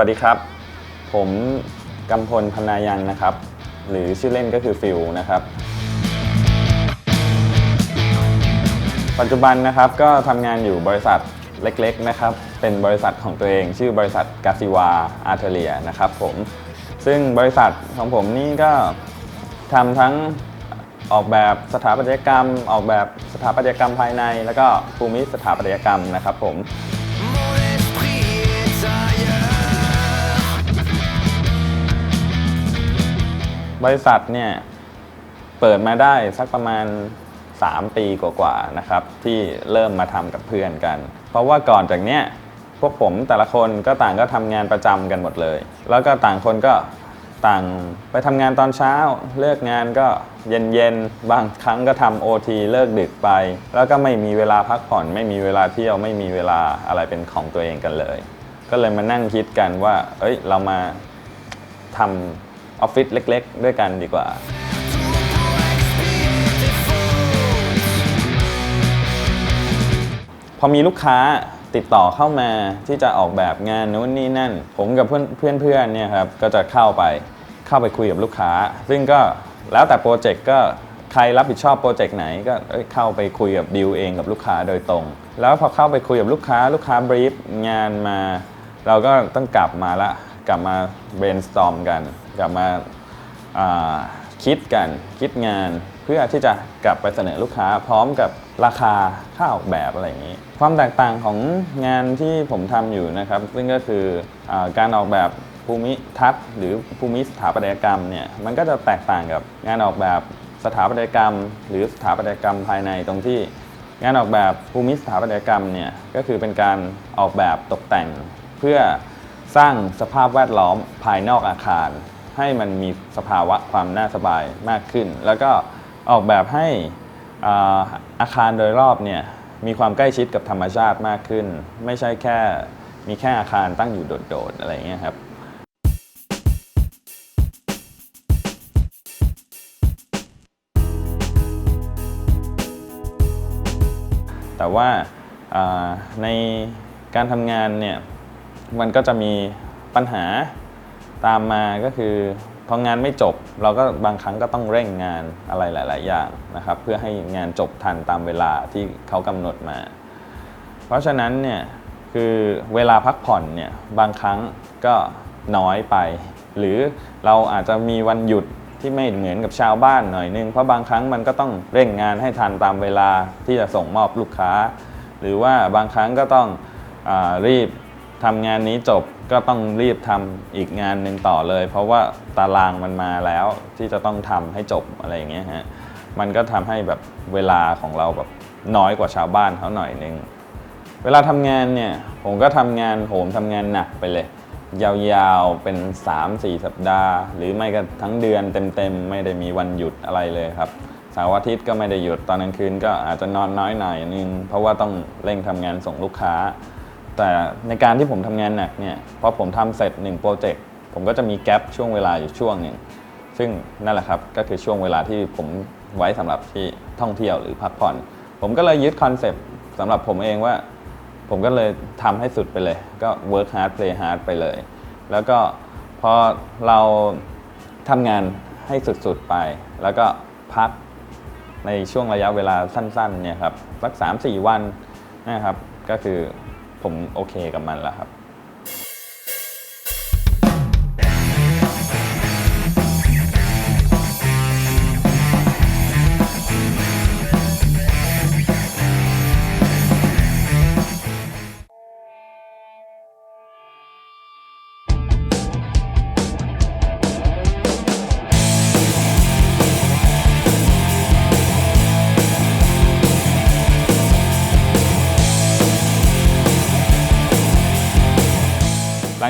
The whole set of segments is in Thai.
วัสดีครับ ผมกำพลพนายังนะครับ หรือชื่อเล่นก็คือฟิลนะครับ ปัจจุบันนะครับก็ทำงานอยู่บริษัทเล็กๆนะครับ เป็นบริษัทของตัวเอง ชื่อบริษัทกาซิวาอาร์เทเลียนะครับผม ซึ่งบริษัทของผมนี่ก็ทำทั้งออกแบบสถาปัตยกรรม ออกแบบสถาปัตยกรรมภายใน แล้วก็ภูมิสถาปัตยกรรมนะครับผม บริษัทเนี่ยเปิดมาได้สักประมาณ 3 ปีกว่าๆนะครับ ที่เริ่มมาทำกับเพื่อนกัน เพราะว่าก่อนจากเนี้ยพวกผมแต่ละคนก็ต่างก็ทำงานประจำกันหมดเลย แล้วก็ต่างคนก็ต่างไปทำงานตอนเช้า เลิกงานก็เย็นๆ บางครั้งก็ทำโอทีเลิกดึกไป แล้วก็ไม่มีเวลาพักผ่อน ไม่มีเวลาเที่ยวไม่มีเวลาอะไรเป็นของตัวเองกันเลย ก็เลยมานั่งคิดกันว่า เอ้ยเรามาทำ ออฟฟิศเล็ก ๆ ด้วยกันดีกว่า พอมีลูกค้าติดต่อเข้ามาที่จะออกแบบงานนู้นนี่นั่น ผมกับเพื่อนเพื่อนเนเนี่ยครับก็จะเข้าไปเข้าไปคุยกับลูกค้า ซึ่งก็แล้วแต่โปรเจกต์ก็ใครรับผิดชอบโปรเจกต์ไหนก็เข้าไปคุยกับดีลเองกับลูกค้าโดยตรง แล้วพอเข้าไปคุยกับลูกค้าลูกค้าบรีฟงานมา เราก็ต้องกลับมาละกลับมา brainstorm กัน กลับมาาคิดกันคิดงานเพื่อที่จะกลับไปเสนอลูกค้าพร้อมกับราคาค่าออกแบบอะไรอย่างนี้ ความแตกต่างของงานที่ผมทำอยู่นะครับ ซึ่งก็คืออการออกแบบภูมิทัศน์หรือภูมิสถาปัตยกรรมเนี่ยมันก็จะแตกต่างกับงานออกแบบสถาปัตยกรรม หรือสถาปัตยกรรมภายในตรงที่ งานออกแบบภูมิสถาปัตยกรรมเนี่ยก็คือเป็นการออกแบบตกแต่ง เพื่อสร้างสภาพแวดล้อมภายนอกอาคาร ให้มันมีสภาวะความน่าสบายมากขึ้น แล้วก็ออกแบบให้อาอาคารโดยรอบเนี่ยมีความใกล้ชิดกับธรรมชาติมากขึ้น ไม่ใช่แค่มีแค่อาคารตั้งอยู่โดดๆอะไรเงี้ยครับแต่ว่าในการทำงานเนี่ยมันก็จะมีปัญหา ตามมาก็คือพองานไม่จบเราก็บางครั้งก็ต้องเร่งงานอะไรหลาย ๆ อย่างนะครับ เพื่อให้งานจบทันตามเวลาที่เขากำหนดมา เพราะฉะนั้นเนี่ยคือเวลาพักผ่อนเนี่ยบางครั้งก็น้อยไป หรือเราอาจจะมีวันหยุดที่ไม่เหมือนกับชาวบ้านหน่อยนึง เพราะบางครั้งมันก็ต้องเร่งงานให้ทันตามเวลาที่จะส่งมอบลูกค้า หรือว่าบางครั้งก็ต้องอรีบ ทำงานนี้จบก็ต้องรีบทำอีกงานหนึ่งต่อเลย เพราะว่าตารางมันมาแล้วที่จะต้องทำให้จบอะไรอย่างเงี้ยฮะมันก็ทำให้แบบเวลาของเราแบบน้อยกว่าชาวบ้านเขาหน่อยนึงเวลาทำงานเนี่ยผมก็ทำงานโหมทำงานหนักไปเลย ยาวๆเป็น 3-4 สัปดาห์ หรือไม่ก็ทั้งเดือนเต็มๆ ไม่ได้มีวันหยุดอะไรเลยครับเสาร์อาทิตย์ก็ไม่ได้หยุดตอนกลางคืนก็อาจจะนอนน้อยหน่อยนึง เพราะว่าต้องเร่งทำงานส่งลูกค้า แต่ในการที่ผมทำงานหนักเนี่ยพอผมทำเสร็จ1โปรเจกต์ผมก็จะมีแกลบช่วงเวลาอยู่ช่วงหนึ่งซึ่งนั่นแหละครับก็คือช่วงเวลาที่ผมไว้สำหรับที่ท่องเที่ยวหรือพักผ่อน ผมก็เลยยึดคอนเซปต์สำหรับผมเองว่า ผมก็เลยทำให้สุดไปเลย ก็ work hard play hard ไปเลย แล้วก็พอเราทำงานให้สุดๆไป แล้วก็พักในช่วงระยะเวลาสั้นๆเนี่ยครับสัก3-4 วันนะครับก็คือ ผมโอเคกับมันแล้วครับ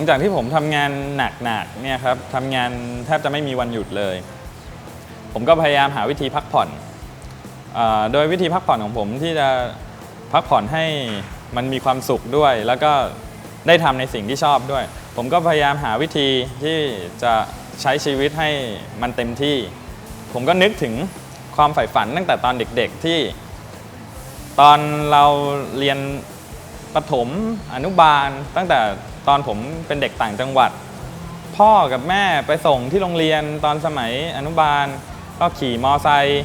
จากที่ผมทำงานหนักๆเนี่ยครับทำงานแทบจะไม่มีวันหยุดเลย ผมก็พยายามหาวิธีพักผ่อนอโดยวิธีพักผ่อนของผมที่จะพักผ่อนให้มันมีความสุขด้วย แล้วก็ได้ทำในสิ่งที่ชอบด้วย ผมก็พยายามหาวิธีที่จะใช้ชีวิตให้มันเต็มที่ ผมก็นึกถึงความใฝ่ฝันตั้งแต่ตอนเด็กๆที่ ตอนเราเรียนประถมอนุบาลตั้งแต่ ตอนผมเป็นเด็กต่างจังหวัด พ่อกับแม่ไปส่งที่โรงเรียนตอนสมัยอนุบาล ก็ขี่มอไซค์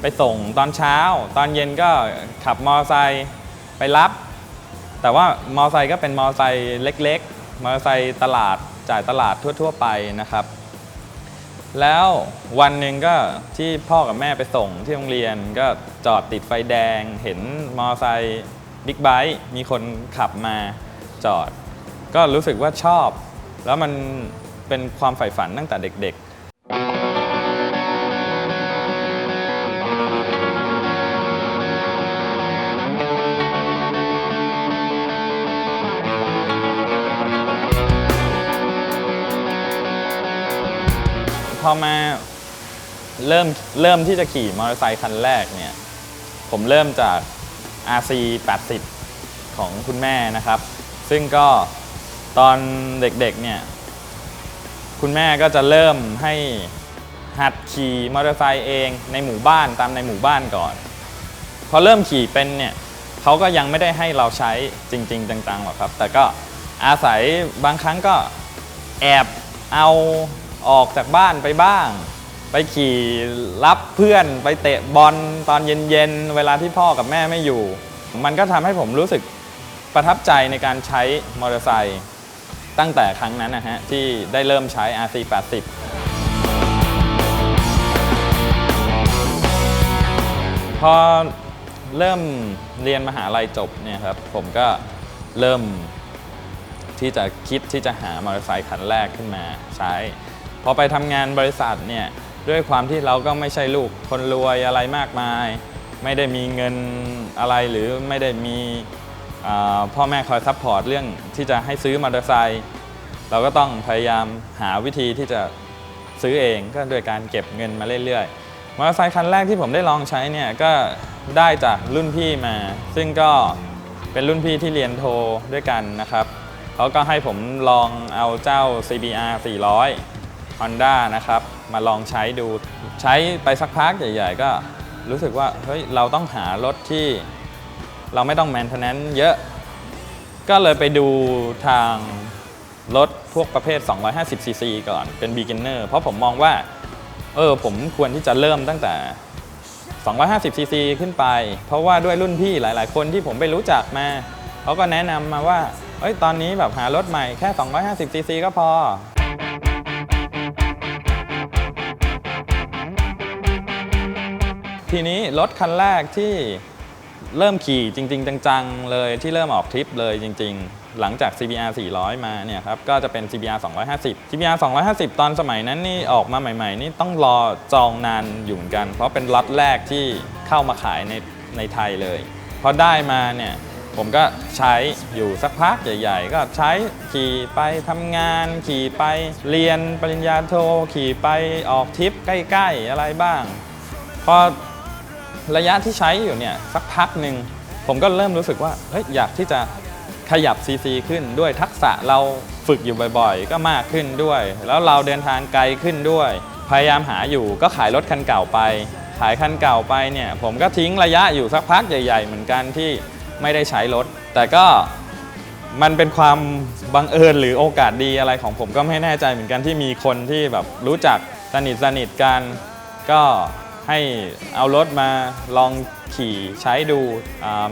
ไปส่งตอนเช้า ตอนเย็นก็ขับมอไซค์ไปรับ แต่ว่ามอไซค์ก็เป็นมอไซค์เล็ก ๆ มอไซค์ตลาดจ่ายตลาดทั่ว ๆ ไปนะครับ แล้ววันหนึ่งก็ที่พ่อกับแม่ไปส่งที่โรงเรียนก็จอดติดไฟแดง เห็นมอไซค์บิ๊กไบค์มีคนขับมาจอด ก็รู้สึกว่าชอบ แล้วมันเป็นความใฝ่ฝันตั้งแต่เด็กๆ พอมาเริ่มเริ่มที่จะขี่มอเตอร์ไซค์คันแรกเนี่ย ผมเริ่มจาก RC 80 ของคุณแม่นะครับ ซึ่งก็ ตอนเด็กๆเนี่ยคุณแม่ก็จะเริ่มให้หัดขี่มอเตอร์ไซค์เองในหมู่บ้านตามในหมู่บ้านก่อน พอเริ่มขี่เป็นเนี่ยเขาก็ยังไม่ได้ให้เราใช้จริง ๆจังๆหรอกครับ แต่ก็อาศัยบางครั้งก็แอบเอาออกจากบ้านไปบ้าง ไปขี่รับเพื่อนไปเตะบอลตอนเย็นๆ เวลาที่พ่อกับแม่ไม่อยู่ มันก็ทำให้ผมรู้สึกประทับใจในการใช้มอเตอร์ไซค์ ตั้งแต่ครั้งนั้นนะฮะที่ได้เริ่มใช้ RC 80 พอเริ่มเรียนมหาลัยจบเนี่ยครับผมก็เริ่มที่จะคิดที่จะหามอเตอร์ไซค์คันแรกขึ้นมาใช้ พอไปทำงานบริษัทเนี่ยด้วยความที่เราก็ไม่ใช่ลูกคนรวยอะไรมากมาย ไม่ได้มีเงินอะไรหรือไม่ได้มี พ่อแม่คอยซัพพอร์ตเรื่องที่จะให้ซื้อมอเตอร์ไซค์เราก็ต้องพยายามหาวิธีที่จะซื้อเองก็โดยการเก็บเงินมาเรื่อยๆมอเตอร์ไซค์คันแรกที่ผมได้ลองใช้เนี่ยก็ได้จากรุ่นพี่มา ซึ่งก็เป็นรุ่นพี่ที่เรียนโทด้วยกันนะครับเขาก็ให้ผมลองเอาเจ้า CBR 400 Honda นะครับ มาลองใช้ดูใช้ไปสักพักใหญ่ ๆ ก็รู้สึกว่าเฮ้ยเราต้องหารถที่ เราไม่ต้องแมนเทนแนนเยอะ ก็เลยไปดูทางรถพวกประเภท 250cc ก่อนเป็น beginner เพราะผมมองว่า เออผมควรที่จะเริ่มตั้งแต่ 250cc ขึ้นไป เพราะว่าด้วยรุ่นพี่หลายๆ คนที่ผมไปรู้จักมาเขาก็แนะนำมาว่า เอ้ยตอนนี้แบบหารถใหม่แค่ 250cc ก็พอทีนี้รถคันแรกที่ เริ่มขี่จริง ๆ จังๆ เลยที่เริ่มออกทริปเลยจริง ๆ หลังจาก CBR 400 มาเนี่ยครับก็จะเป็น CBR 250 CBR 250 ตอนสมัยนั้นนี่ออกมาใหม่ ๆ นี่ต้องรอจองนานอยู่เหมือนกัน เพราะเป็นล็อตแรกที่เข้ามาขายในในไทยเลยพอได้มาเนี่ยผมก็ใช้อยู่สักพักใหญ่ ๆ ก็ใช้ขี่ไปทำงาน ขี่ไปเรียนปริญญาโทขี่ไปออกทริปใกล้ ๆ อะไรบ้าง พอ ระยะที่ใช้อยู่เนี่ยสักพักหนึ่งผมก็เริ่มรู้สึกว่าเฮ้ยอยากที่จะขยับซีซีขึ้นด้วยทักษะเราฝึกอยู่บ่อยๆ ก็มากขึ้นด้วย แล้วเราเดินทางไกลขึ้นด้วย พยายามหาอยู่ก็ขายรถคันเก่าไป ขายคันเก่าไปเนี่ยผมก็ทิ้งระยะอยู่สักพักใหญ่ ๆ เหมือนกันที่ไม่ได้ใช้รถ แต่ก็มันเป็นความบังเอิญหรือโอกาสดีอะไรของผมก็ไม่แน่ใจเหมือนกันที่มีคนที่แบบรู้จักสนิทสนิทกันก็ ให้เอารถมาลองขี่ใช้ดู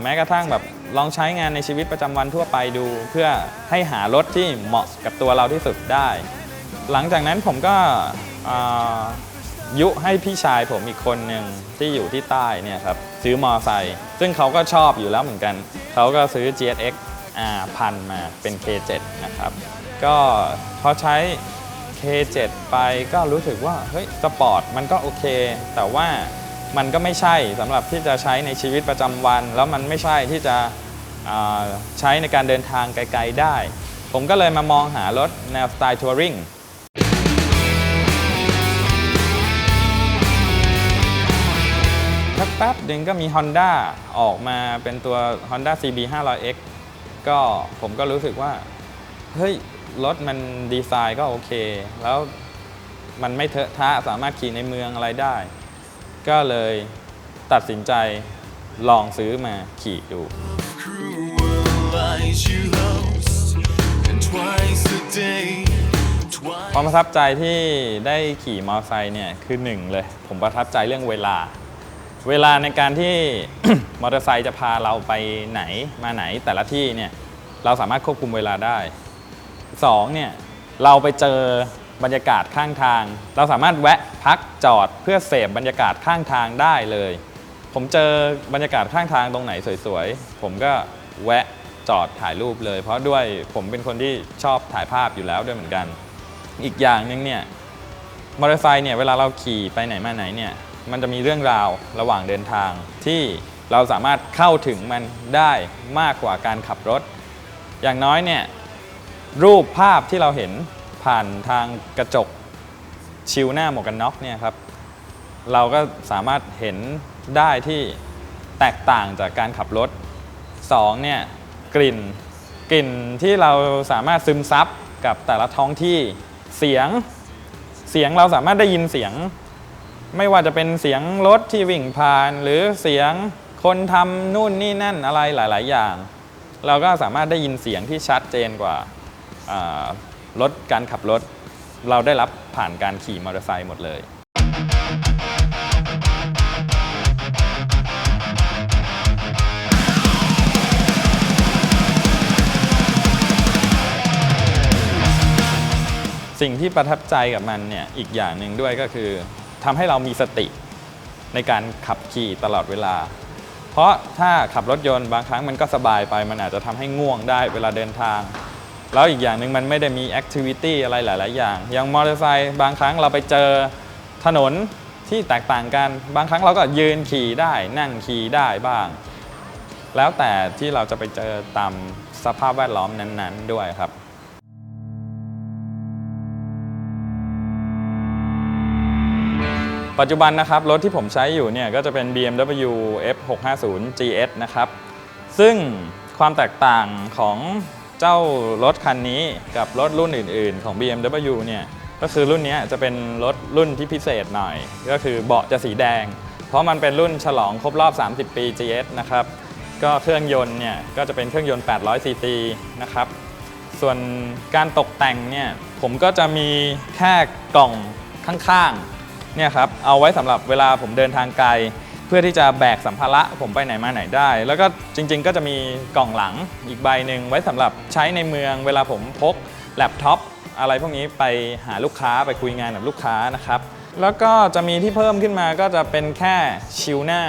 แม้กระทั่งแบบลองใช้งานในชีวิตประจำวันทั่วไปดู เพื่อให้หารถที่เหมาะกับตัวเราที่สุดได้ หลังจากนั้นผมก็ยุให้พี่ชายผมอีกคนหนึ่งที่อยู่ที่ใต้เนี่ยครับซื้อมอไซค์ซึ่งเขาก็ชอบอยู่แล้วเหมือนกัน เขาก็ซื้อ GSX R พันมาเป็น K7 นะครับ ก็พอใช้ K7 ไปก็รู้สึกว่าเฮ้ยสปอร์ตมันก็โอเค แต่ว่ามันก็ไม่ใช่สำหรับที่จะใช้ในชีวิตประจำวัน แล้วมันไม่ใช่ที่จะใช้ในการเดินทางไกลๆได้ ผมก็เลยมามองหารถแนวสไตล์ทัวริงสักแป๊บหนึ่งก็มี Honda ออกมาเป็นตัว Honda CB 500X ก็ผมก็รู้สึกว่า เฮ้ย รถมันดีไซน์ก็โอเค แล้วมันไม่เทอะทะสามารถขี่ในเมืองอะไรได้ ก็เลยตัดสินใจลองซื้อมาขี่ดู ความประทับใจที่ได้ขี่มอเตอร์ไซค์เนี่ยคือหนึ่งเลย ผมประทับใจเรื่องเวลา เวลาในการที่มอเตอร์ไซค์จะพาเราไปไหนมาไหนแต่ละที่เนี่ยเราสามารถควบคุมเวลาได้ สองเนี่ยเราไปเจอบรรยากาศข้างทาง เราสามารถแวะพักจอดเพื่อเสพบรรยากาศข้างทางได้เลย ผมเจอบรรยากาศข้างทางตรงไหนสวยๆ ผมก็แวะจอดถ่ายรูปเลย เพราะด้วยผมเป็นคนที่ชอบถ่ายภาพอยู่แล้วด้วยเหมือนกัน อีกอย่างหนึ่งเนี่ยมอเตอร์ไซค์เนี่ยเวลาเราขี่ไปไหนมาไหนเนี่ยมันจะมีเรื่องราวระหว่างเดินทางที่เราสามารถเข้าถึงมันได้มากกว่าการขับรถ อย่างน้อยเนี่ย รูปภาพที่เราเห็นผ่านทางกระจกชิวหน้าหมวกกันน็อกเนี่ยครับเราก็สามารถเห็นได้ที่แตกต่างจากการขับรถ2เนี่ยกลิ่นกลิ่นที่เราสามารถซึมซับกับแต่ละท้องที่เสียงเสียงเราสามารถได้ยินเสียง ไม่ว่าจะเป็นเสียงรถที่วิ่งผ่าน หรือเสียงคนทำนู่นนี่นั่นอะไรหลาย ๆ อย่าง เราก็สามารถได้ยินเสียงที่ชัดเจนกว่า อ่ารถการขับรถ เราได้รับผ่านการขี่มอเตอร์ไซค์หมดเลยสิ่งที่ประทับใจกับมันเนี่ยอีกอย่างหนึ่งด้วยก็คือทำให้เรามีสติในการขับขี่ตลอดเวลา เพราะถ้าขับรถยนต์บางครั้งมันก็สบายไป มันอาจจะทำให้ง่วงได้เวลาเดินทาง แล้วอีกอย่างหนึ่งมันไม่ได้มีแอคทิวิตี้อะไรหลาย ๆ อย่าง อย่างมอเตอร์ไซค์บางครั้งเราไปเจอถนนที่แตกต่างกัน บางครั้งเราก็ยืนขี่ได้ นั่งขี่ได้บ้าง แล้วแต่ที่เราจะไปเจอตามสภาพแวดล้อมนั้น ๆ ด้วยครับปัจจุบันนะครับ รถที่ผมใช้อยู่เนี่ยก็จะเป็น BMW F650 GS นะครับ ซึ่งความแตกต่างของ เจ้ารถคันนี้กับรถรุ่นอื่น ๆ ของ BMW เนี่ยก็คือรุ่นนี้จะเป็นรถรุ่นที่พิเศษหน่อย ก็คือเบาะจะสีแดง เพราะมันเป็นรุ่นฉลองครบรอบ 30 ปี GS นะครับก็เครื่องยนต์เนี่ยก็จะเป็นเครื่องยนต์ 800ซีซีนะครับส่วนการตกแต่งเนี่ยผมก็จะมีแค่กล่องข้างๆเนี่ยครับเอาไว้สำหรับเวลาผมเดินทางไกล เพื่อที่จะแบกสัมภาระผมไปไหนมาไหนได้ แล้วก็จริงๆ ก็จะมีกล่องหลังอีกใบหนึ่งไว้สำหรับใช้ในเมืองเวลาผมพกแล็ปท็อปอะไรพวกนี้ไปหาลูกค้าไปคุยงานกับลูกค้านะครับ แล้วก็จะมีที่เพิ่มขึ้นมาก็จะเป็นแค่ชิลหน้า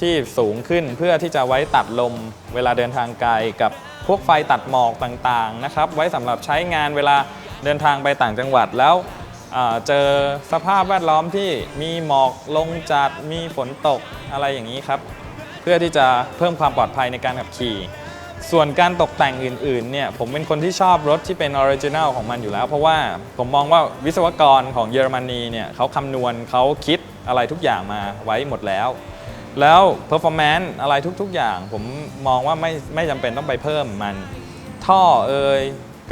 ที่สูงขึ้นเพื่อที่จะไว้ตัดลมเวลาเดินทางไกลกับพวกไฟตัดหมอกต่างๆนะครับ ไว้สำหรับใช้งานเวลาเดินทางไปต่างจังหวัดแล้ว เจอสภาพแวดล้อมที่มีหมอกลงจัดมีฝนตกอะไรอย่างนี้ครับ เพื่อที่จะเพิ่มความปลอดภัยในการขับขี่ ส่วนการตกแต่งอื่นๆเนี่ยผมเป็นคนที่ชอบรถที่เป็นออริจินัลของมันอยู่แล้ว เพราะว่าผมมองว่าวิศวกรของเยอรมนีเนี่ยเขาคำนวณเขาคิดอะไรทุกอย่างมาไว้หมดแล้ว แล้ว performance อะไรทุกๆอย่าง ผมมองว่าไม่ไม่จำเป็นต้องไปเพิ่มมัน ท่อเอ่ย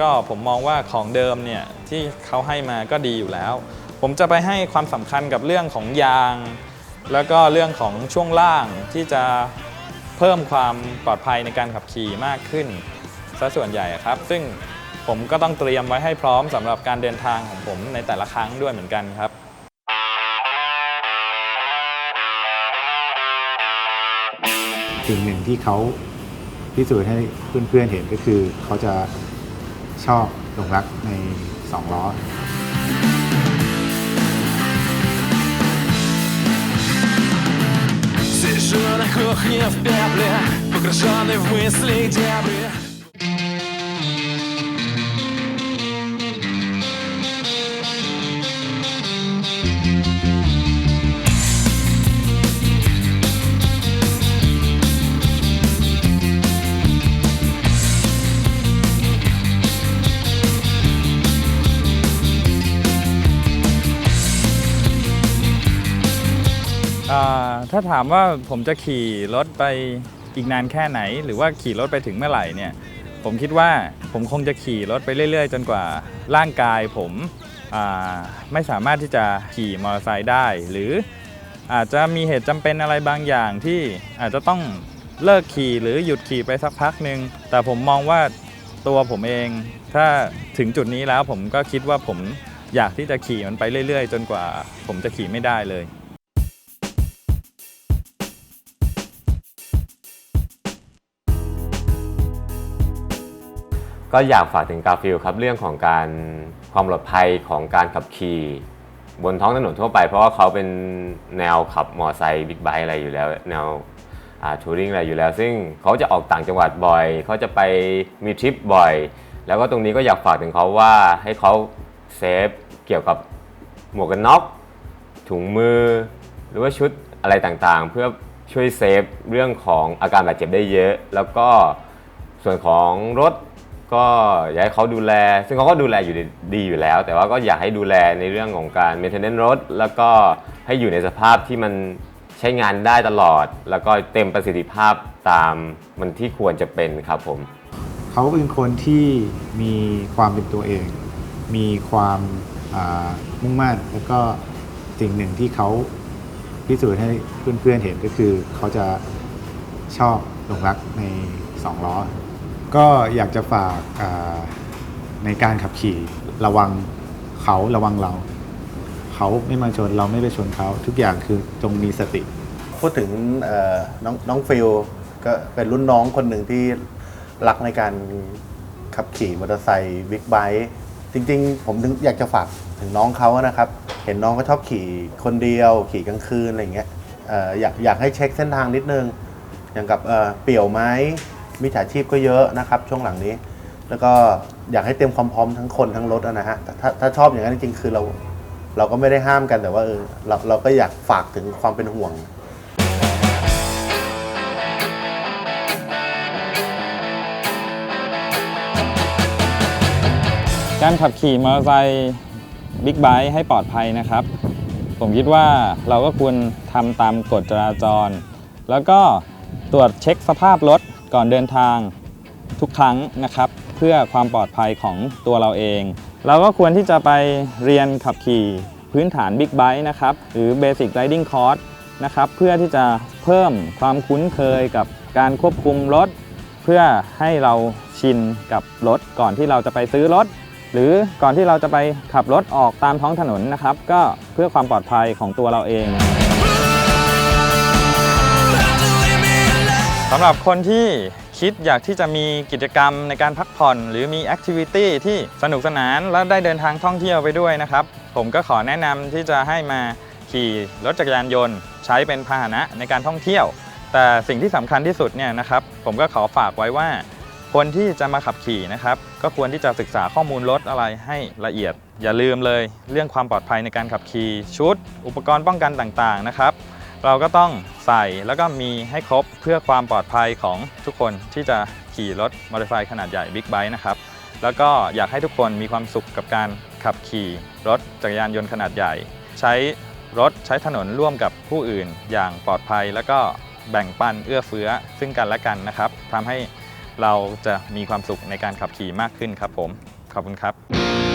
ก็ผมมองว่าของเดิมเนี่ย ที่เขาให้มาก็ดีอยู่แล้ว ผมจะไปให้ความสำคัญกับเรื่องของยาง แล้วก็เรื่องของช่วงล่างที่จะเพิ่มความปลอดภัยในการขับขี่มากขึ้นซะส่วนใหญ่ครับ ซึ่งผมก็ต้องเตรียมไว้ให้พร้อมสำหรับการเดินทางของผมในแต่ละครั้งด้วยเหมือนกันครับสิ่งหนึ่งที่เขาพิสูจน์ให้เพื่อนๆเห็นก็คือเขาจะชอบหลงรักใน 2ล้อ Сижу на кухне в пепле, погруженный в мысли дебри. าถามว่าผมจะขี่รถไปอีกนานแค่ไหน หรือว่าขี่รถไปถึงเมื่อไหร่เนี่ย ผมคิดว่าผมคงจะขี่รถไปเรื่อย ๆ จนกว่าร่างกายผมไม่สามารถที่จะขี่มอเตอร์ไซค์ได้ หรืออาจจะมีเหตุจำเป็นอะไรบางอย่างที่อาจจะต้องเลิกขี่หรือหยุดขี่ไปสักพักหนึ่งแต่ผมมองว่าตัวผมเอง ถ้าถึงจุดนี้แล้วผมก็คิดว่าผมอยากที่จะขี่มันไปเรื่อย ๆ จนกว่าผมจะขี่ไม่ได้เลย ก็อยากฝากถึงกาฟิลครับเรื่องของการความปลอดภัยของการขับขี่บนท้องถนนทั่วไป เพราะว่าเขาเป็นแนวขับมอไซค์บิ๊กไบค์อะไรอยู่แล้ว แนวทัวริงอะไรอยู่แล้ว ซึ่งเขาจะออกต่างจังหวัดบ่อย เขาจะไปมีทริปบ่อย แล้วก็ตรงนี้ก็อยากฝากถึงเขาว่าให้เขาเซฟเกี่ยวกับหมวกกันน็อกถุงมือ หรือว่าชุดอะไรต่างๆ เพื่อช่วยเซฟเรื่องของอาการบาดเจ็บได้เยอะ แล้วก็ส่วนของรถ ก็อยากให้เขาดูแล ซึ่งเขาก็ดูแลอยู่ดีอยู่แล้ว แต่ว่าก็อยากให้ดูแลในเรื่องของการ maintenance รถ แล้วก็ให้อยู่ในสภาพที่มันใช้งานได้ตลอด แล้วก็เต็มประสิทธิภาพตามมันที่ควรจะเป็นครับผม เขาเป็นคนที่มีความเป็นตัวเอง มีความอ่ามุ่งมั่น แล้วก็สิ่งหนึ่งที่เขาพิสูจน์ให้เพื่อนๆเห็นก็คือเขาจะชอบหลงรักในสองล้อ ก็อยากจะฝากในการขับขี่ระวังเขาระวังเรา เขาไม่มาชนเราไม่ไปชนเขา ทุกอย่างคือจงมีสติ พูดถึงน้องน้องฟิลก็เป็นรุ่นน้องคนหนึ่งที่รักในการขับขี่มอเตอร์ไซค์บิ๊กไบค์จริงๆ ผมถึงอยากจะฝากถึงน้องเขานะครับ เห็นน้องก็ชอบขี่คนเดียว ขี่กลางคืนอะไรอย่างเงี้ยอออยากอยากให้เช็คเส้นทางนิดนึง อย่างกับเเปี่ยวไหม มิจฉาชีพก็เยอะนะครับช่วงหลังนี้ แล้วก็อยากให้เตรียมความพร้อมทั้งคนทั้งรถนะฮะถ้าถ้าชอบอย่างนั้นจริงๆคือเรา เราก็ไม่ได้ห้ามกันแต่ว่าเออเราเราก็อยากฝากถึงความเป็นห่วง การขับขี่มอเตอร์ไซค์บิ๊กไบค์ให้ปลอดภัยนะครับ ผมคิดว่าเราก็ควรทำตามกฎจราจร แล้วก็ตรวจเช็คสภาพรถ ก่อนเดินทางทุกครั้งนะครับ เพื่อความปลอดภัยของตัวเราเอง เราก็ควรที่จะไปเรียนขับขี่พื้นฐานบิ๊กไบค์นะครับ หรือ Basic Riding Course นะครับ เพื่อที่จะเพิ่มความคุ้นเคยกับการควบคุมรถ เพื่อให้เราชินกับรถก่อนที่เราจะไปซื้อรถ หรือก่อนที่เราจะไปขับรถออกตามท้องถนนนะครับ ก็เพื่อความปลอดภัยของตัวเราเอง สำหรับคนที่คิดอยากที่จะมีกิจกรรมในการพักผ่อน หรือมีแอคทิวิตี้ที่สนุกสนานและได้เดินทางท่องเที่ยวไปด้วยนะครับ ผมก็ขอแนะนำที่จะให้มาขี่รถจักรยานยนต์ ใช้เป็นพาหนะในการท่องเที่ยว แต่สิ่งที่สำคัญที่สุดเนี่ยนะครับผมก็ขอฝากไว้ว่า คนที่จะมาขับขี่นะครับก็ควรที่จะศึกษาข้อมูลรถอะไรให้ละเอียด อย่าลืมเลย เรื่องความปลอดภัยในการขับขี่ชุด อุปกรณ์ป้องกันต่างๆนะครับ เราก็ต้อง ใส่ แล้วก็มีให้ครบเพื่อความปลอดภัยของทุกคนที่จะขี่รถมอเตอร์ไซค์ขนาดใหญ่บิ๊กไบค์นะครับแล้วก็อยากให้ทุกคนมีความสุขกับการขับขี่รถจักรยานยนต์ขนาดใหญ่ ใช้รถใช้ถนนร่วมกับผู้อื่นอย่างปลอดภัย แล้วก็แบ่งปันเอื้อเฟื้อซึ่งกันและกันนะครับทำให้เราจะมีความสุขในการขับขี่มากขึ้นครับผม ขอบคุณครับ